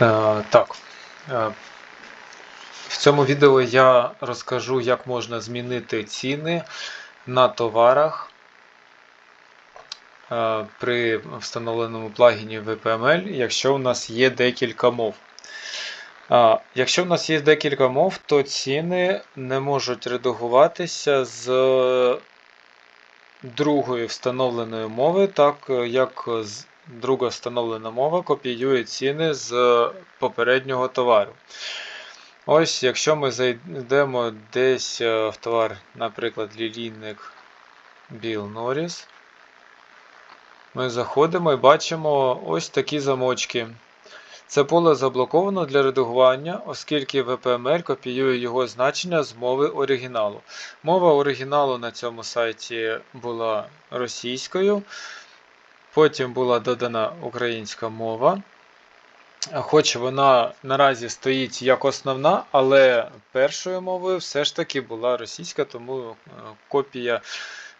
Е, Так. Е, В цьому відео я розкажу, як можна змінити ціни на товарах е, при встановленому плагіні VPML, якщо у нас є декілька мов. Якщо в нас є декілька мов, то ціни не можуть редагуватися з другої встановленої мови, так як з- друга встановлена мова копіює ціни з попереднього товару. Ось, якщо ми зайдемо десь е, в товар, наприклад, лілійник Біл Норріс, ми заходимо і бачимо ось такі замочки. Це поле заблоковано для редагування, оскільки VPML копіює його значення з мови оригіналу. Мова оригіналу на цьому сайті була російською, потім була додана українська мова. Хоч вона наразі стоїть як основна, але першою мовою все ж таки була російська, тому е, копія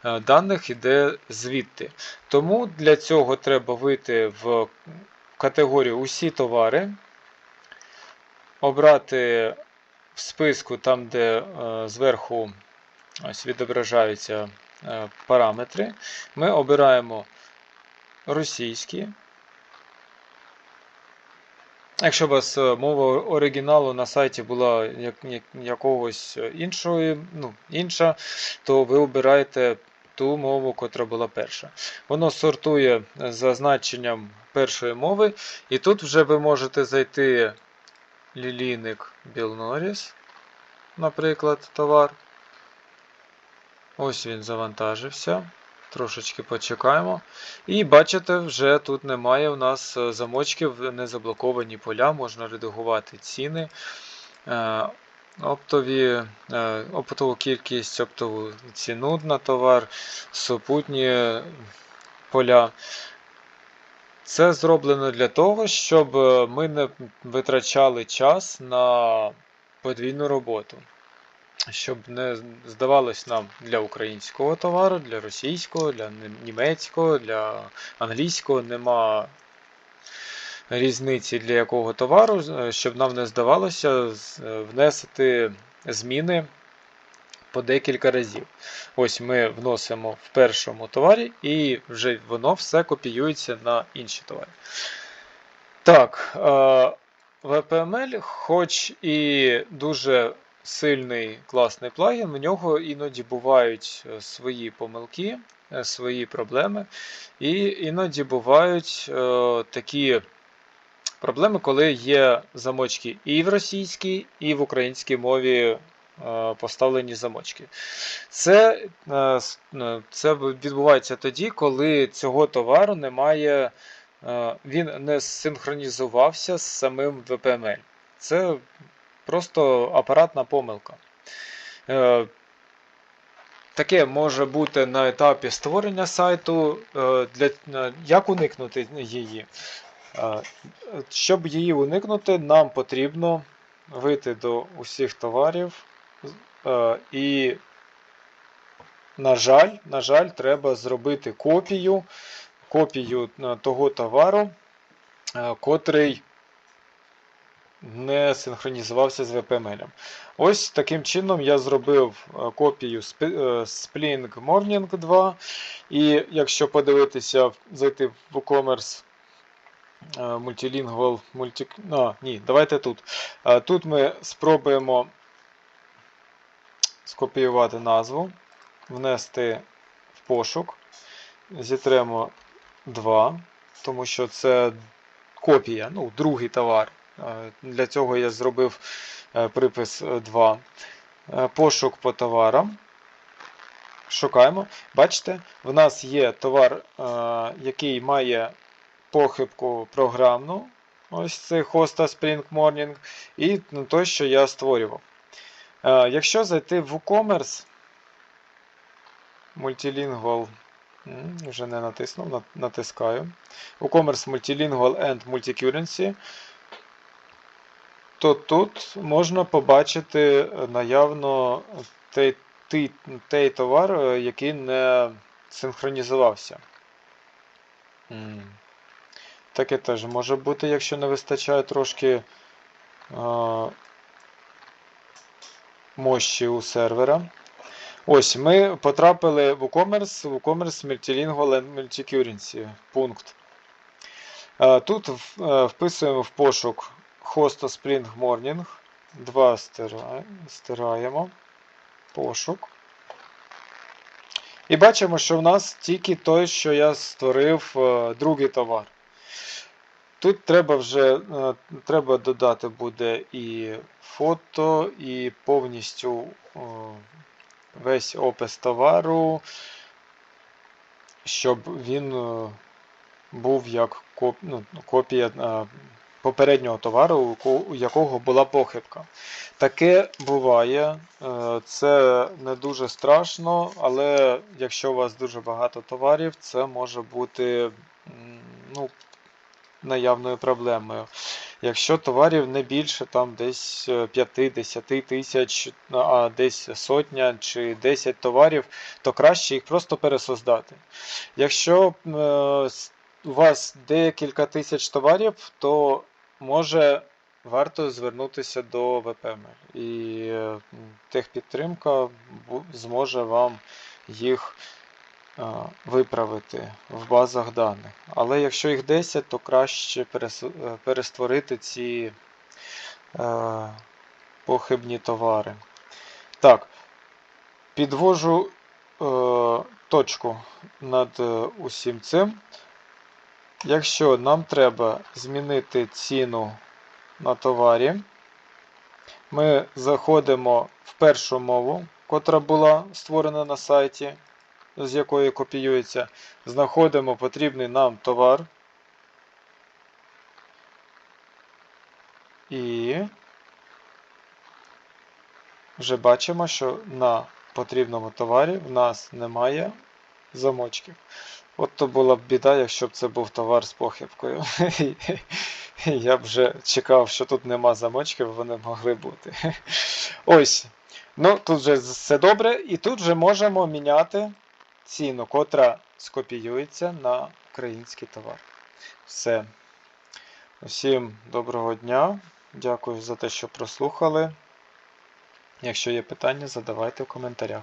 е, даних йде звідти. Тому для цього треба вийти в категорію Усі товари, обрати в списку там, де е, зверху ось відображаються параметри. Ми обираємо російські. Якщо у вас е, мова оригіналу на сайті була як, як, якогось іншої, ну, інша, то ви обираєте ту мову, котра була перша. Воно сортує за значенням першої мови, і тут вже ви можете зайти лілійник Norris, наприклад, товар. Ось він завантажився. Трошечки почекаємо. І бачите, вже тут немає у нас е, замочків, не заблоковані поля, можна редагувати ціни, е, оптові, е, оптову кількість, оптову ціну на товар, супутні поля. Це зроблено для того, щоб ми не витрачали час на подвійну роботу щоб не здавалось нам для українського товару, для російського, для німецького, для англійського нема різниці для якого товару, щоб нам не здавалося внести зміни по декілька разів. Ось ми вносимо в першому товарі, і вже воно все копіюється на інші товари. Так, VPML, хоч і дуже сильний класний плагін, в нього іноді бувають е, свої помилки, е, свої проблеми. І іноді бувають е, такі проблеми, коли є замочки і в російській, і в українській мові. Поставлені замочки. Це це відбувається тоді, коли цього товару немає, він не синхронізувався з самим VPML. Це Просто апаратна помилка. Е, таке може бути на етапі створення сайту. Е, для, е, Як уникнути її? Щоб її уникнути, нам потрібно вийти до усіх товарів. І, на жаль, на жаль, треба зробити копію, копію того товару, котрий не синхронізувався з VPML. Ось таким чином я зробив е, копію е, Spring Morning 2. І якщо подивитися, зайти в WooCommerce е, Multilingual multi... а, ні, давайте тут. Тут ми спробуємо скопіювати назву, внести в пошук, зітремо 2, тому що це копія, ну, другий товар. Е, для цього я зробив е, припис 2. Е, пошук по товарам. Шукаємо. Бачите, в нас є товар, який має похибку програмну. Ось це хоста Spring Morning. І той, що я створював. Якщо зайти в WooCommerce, Multilingual, вже не натиснув, натискаю. WooCommerce Multilingual and Multicurrency то тут можна побачити наявно той, той, той товар, е, який не синхронізувався. Таке теж може бути, якщо не вистачає трошки а, мощі у сервера. Ось, ми потрапили в WooCommerce, WooCommerce Multilingual and Multicurrency пункт. Е, Тут е, вписуємо в пошук Hosta Spring Morning. Два стира- стираємо. Пошук. І бачимо, що в нас тільки той, що я створив е, другий товар. Тут треба вже е, треба додати буде і фото, і повністю е, весь опис товару, щоб він був як ну, копія попереднього товару, у якого була похибка. Таке буває, е, це не дуже страшно, але якщо у вас дуже багато товарів, це може бути ну, наявною проблемою. Якщо товарів не більше там десь 5-10 тисяч, а десь сотня чи 10 товарів, то краще їх просто пересоздати. Якщо е, у вас декілька тисяч товарів, то може варто звернутися до ВПМЛ. І е, техпідтримка зможе вам їх е, виправити в базах даних. Але якщо їх 10, то краще е, перестворити ці похибні товари. Так, підвожу точку над усім цим. Якщо нам треба змінити ціну на товарі, ми заходимо в першу мову, котра була створена на сайті, з якої копіюється, знаходимо потрібний нам товар. І вже бачимо, що на потрібному товарі в нас немає замочків. От то була б біда, якщо б це був товар з похибкою. Я б вже чекав, що тут нема замочків, вони могли бути. Ось. Ну, тут вже все добре, і тут вже можемо міняти ціну, котра скопіюється на український товар. Все. Усім доброго дня. Дякую за те, що прослухали. Якщо є питання, задавайте в коментарях.